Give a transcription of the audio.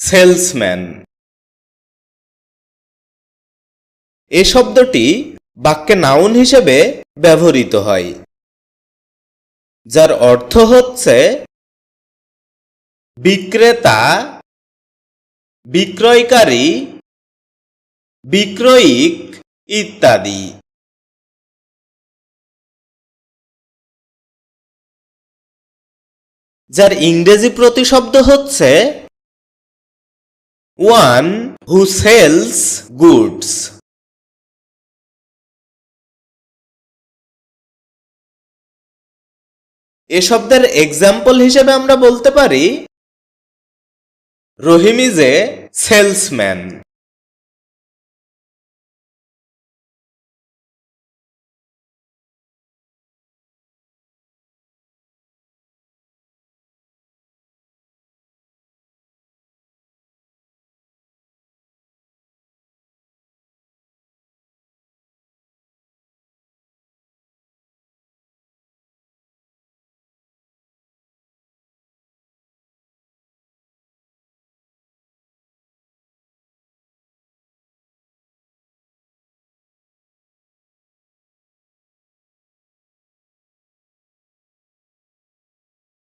Salesman. এ শব্দটি বাক্যে noun হিসেবে ব্যবহৃত হয়, যার অর্থ হচ্ছে বিক্রেতা, বিক্রয়কারী, বিক্রয়িক ইত্যাদি। যার ইংরেজি প্রতিশব্দ হচ্ছে ওয়ান হু সেলস গুডস এ শব্দের এক্সাম্পল হিসেবে আমরা বলতে পারি রহিম ইজ এ সেলসম্যান